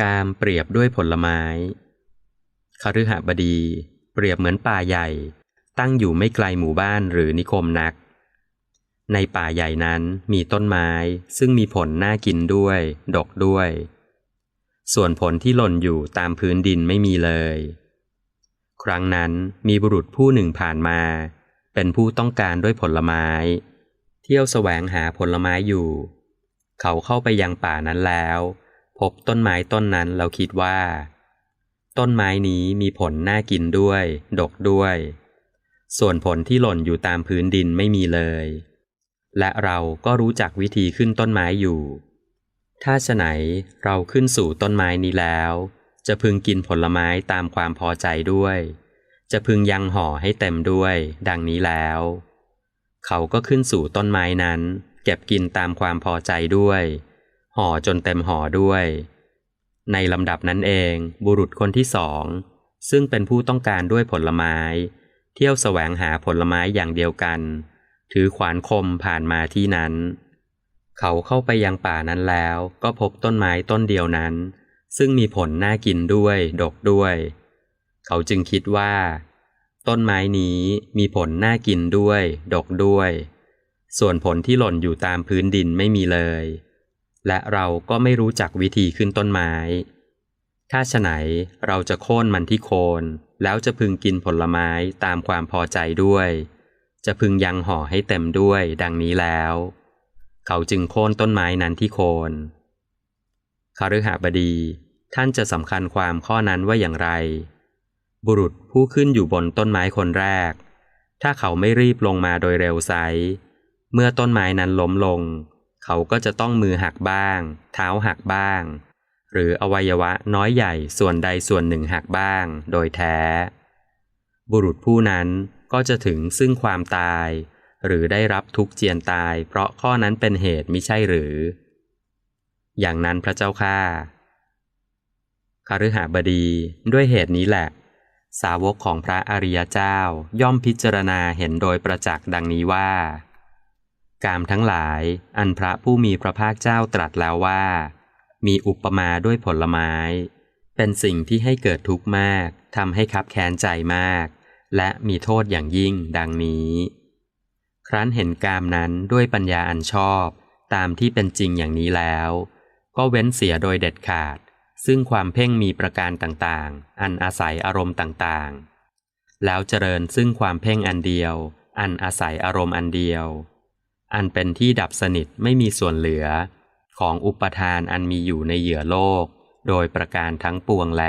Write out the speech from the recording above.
กามเปรียบด้วยผลไม้คฤหบดี เปรียบเหมือนป่าใหญ่ ตั้งอยู่ไม่ไกลหมู่บ้านหรือนิคมนัก ในป่าใหญ่นั้นมีต้นไม้ ซึ่งมีผลน่ากินด้วย ดกด้วย ส่วนผลที่หล่นอยู่ตามพื้นดินไม่มีเลย ครั้งนั้นมีบุรุษผู้หนึ่งผ่านมา เป็นผู้ต้องการด้วยผลไม้ เที่ยวแสวงหาผลไม้อยู่ เขาเข้าไปยังป่านั้นแล้ว พบต้นไม้ต้นนั้นเราคิดว่า ต้นไม้นี้มีผลน่ากินด้วย ดกด้วย ส่วนผลที่หล่นอยู่ตามพื้นดินไม่มีเลย และเราก็รู้จักวิธีขึ้นต้นไม้อยู่ ถ้าฉะไหนเราขึ้นสู่ต้นไม้นี้แล้ว จะพึงกินผลไม้ตามความพอใจด้วย จะพึงยังห่อให้เต็มด้วย ดังนี้แล้ว เขาก็ขึ้นสู่ต้นไม้นั้น เก็บกินตามความพอใจด้วย ห่อจนเต็มห่อด้วย ในลำดับนั้นเองบุรุษคนที่สอง ซึ่งเป็นผู้ต้องการด้วยผลไม้ เที่ยวแสวงหาผลไม้อย่างเดียวกัน ถือขวานคมผ่านมาที่นั้น เขาเข้าไปยังป่านั้นแล้วก็พบต้นไม้ต้นเดียวนั้น ซึ่งมีผลน่ากินด้วยดกด้วย เขาจึงคิดว่า ต้นไม้นี้มีผลน่ากินด้วย ดกด้วย ส่วนผลที่หล่นอยู่ตามพื้นดินไม่มีเลย และเราก็ไม่รู้จักวิธีขึ้นต้นไม้ ถ้าฉไหนเราจะโค่นมันที่โคน แล้วจะพึงกินผลไม้ตามความพอใจด้วย จะพึงยังห่อให้เต็มด้วยดังนี้แล้ว เขาจึงโค่นต้นไม้นั้นที่โคนคฤหบดีท่านจะสำคัญความข้อนั้นว่าอย่างไร บุรุษผู้ขึ้นอยู่บนต้นไม้คนแรก ถ้าเขาไม่รีบลงมาโดยเร็วไซเมื่อต้นไม้นั้นล้มลง เขาก็จะต้องมือหักบ้าง เท้าหักบ้าง หรืออวัยวะน้อยใหญ่ส่วนใดส่วนหนึ่งหักบ้าง โดยแท้ บุรุษผู้นั้นก็จะถึงซึ่งความตาย หรือได้รับทุกเจียนตาย เพราะข้อนั้นเป็นเหตุมิใช่หรือ อย่างนั้นพระเจ้าข้าคฤหาบดีด้วยเหตุนี้แหละ สาวกของพระอริยเจ้าย่อมพิจารณาเห็นโดยประจักษ์ดังนี้ว่า กามทั้งหลายอันพระผู้มีพระภาคเจ้าตรัสแล้วว่า มีอุปมาด้วยผลไม้ เป็นสิ่งที่ให้เกิดทุกข์มากทำให้คับแค้นใจมาก และมีโทษอย่างยิ่งดังนี้ ครั้นเห็นกามนั้นด้วยปัญญาอันชอบ ตามที่เป็นจริงอย่างนี้แล้ว ก็เว้นเสียโดยเด็ดขาด ซึ่งความเพ่งมีประการต่างๆ อันอาศัยอารมณ์ต่างๆ แล้วเจริญซึ่งความเพ่งอันเดียว อันอาศัยอารมณ์อันเดียว อันเป็นที่ดับสนิทไม่มีส่วนเหลือ ของอุปทานอันมีอยู่ในเหยื่อโลก โดยประการทั้งปวงแล